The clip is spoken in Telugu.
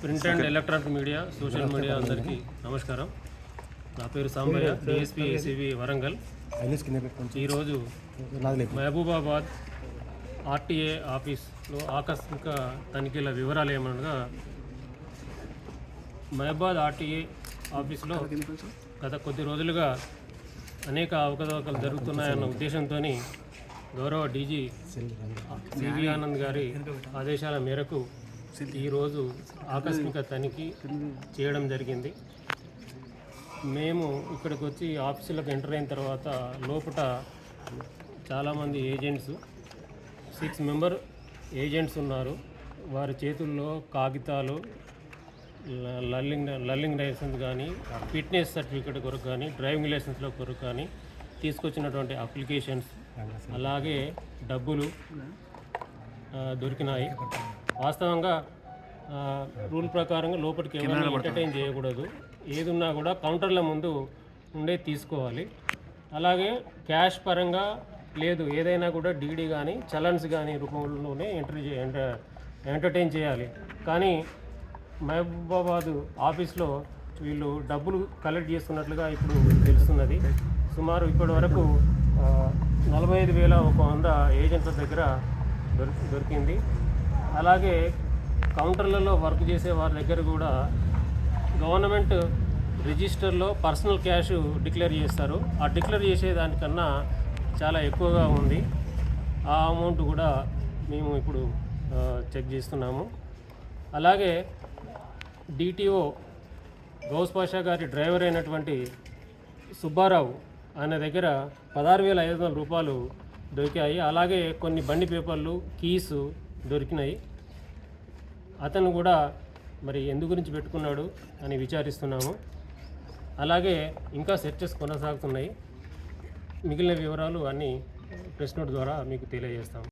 Print and electronic media social media అందరికీ నమస్కారం. నా పేరు సాంబయ్య డిఎస్పీ ఏసీబీ వరంగల్. ఈరోజు మహబూబాబాద్ ఆర్టీఏ ఆఫీస్లో ఆకస్మిక తనిఖీల వివరాలు ఏమనగా మహబాద్ ఆర్టీఏ ఆఫీస్లో గత కొద్ది రోజులుగా అనేక అవకతవకలు జరుగుతున్నాయన్న ఉద్దేశంతో గౌరవ డీజీ సివి ఆనంద్ గారి ఆదేశాల మేరకు ఈరోజు ఆకస్మిక తనిఖీ చేయడం జరిగింది. మేము ఇక్కడికి వచ్చి ఆఫీసులకు ఎంటర్ అయిన తర్వాత లోపల చాలామంది ఏజెంట్స్ సిక్స్ మెంబర్ ఏజెంట్స్ ఉన్నారు. వారి చేతుల్లో కాగితాలు లల్లింగ్ లల్లింగ్ లైసెన్స్ కానీ ఫిట్నెస్ సర్టిఫికేట్ కొరకు కానీ డ్రైవింగ్ లైసెన్స్లో కొరకు కానీ తీసుకొచ్చినటువంటి అప్లికేషన్స్ అలాగే డబ్బులు దొరికినాయి. వాస్తవంగా రూల్ ప్రకారంగా లోపలికి ఎవరిని ఎంటర్టైన్ చేయకూడదు. ఏది ఉన్నా కూడా కౌంటర్ల ముందు ఉండే తీసుకోవాలి. అలాగే క్యాష్ పరంగా లేదు ఏదైనా కూడా డీడీ కానీ చలన్స్ కానీ రూపంలోనే ఎంటర్ ఎంటర్టైన్ చేయాలి. కానీ మహబూబాబాద్ ఆఫీస్లో వీళ్ళు డబ్బులు కలెక్ట్ చేస్తున్నట్లుగా ఇప్పుడు తెలుస్తున్నది. సుమారు ఇప్పటి వరకు నలభై ఐదు వేల ఒక వంద ఏజెంట్ల దగ్గర దొరికి దొరికింది. అలాగే కౌంటర్లలో వర్క్ చేసే వారి దగ్గర కూడా గవర్నమెంట్ రిజిస్టర్లో పర్సనల్ క్యాష్ డిక్లేర్ చేస్తారు. ఆ డిక్లేర్ చేసేదానికన్నా చాలా ఎక్కువగా ఉంది. ఆ అమౌంట్ కూడా మేము ఇప్పుడు చెక్ చేస్తున్నాము. అలాగే డిటిఓ గౌస్ పాషా గారి డ్రైవర్ అయినటువంటి సుబ్బారావు ఆయన దగ్గర పదహారు వేల ఐదు వందల రూపాయలు దొరికాయి. అలాగే కొన్ని బండి పేపర్లు కీస్ దొరికినాయి. అతను కూడా మరి ఎందు గురించి పెట్టుకున్నాడు? అని విచారిస్తున్నాము. అలాగే ఇంకా సెర్చెస్ కొనసాగుతున్నాయి. మిగిలిన వివరాలు అన్నీ ప్రెస్ నోట్ ద్వారా మీకు తెలియజేస్తాము.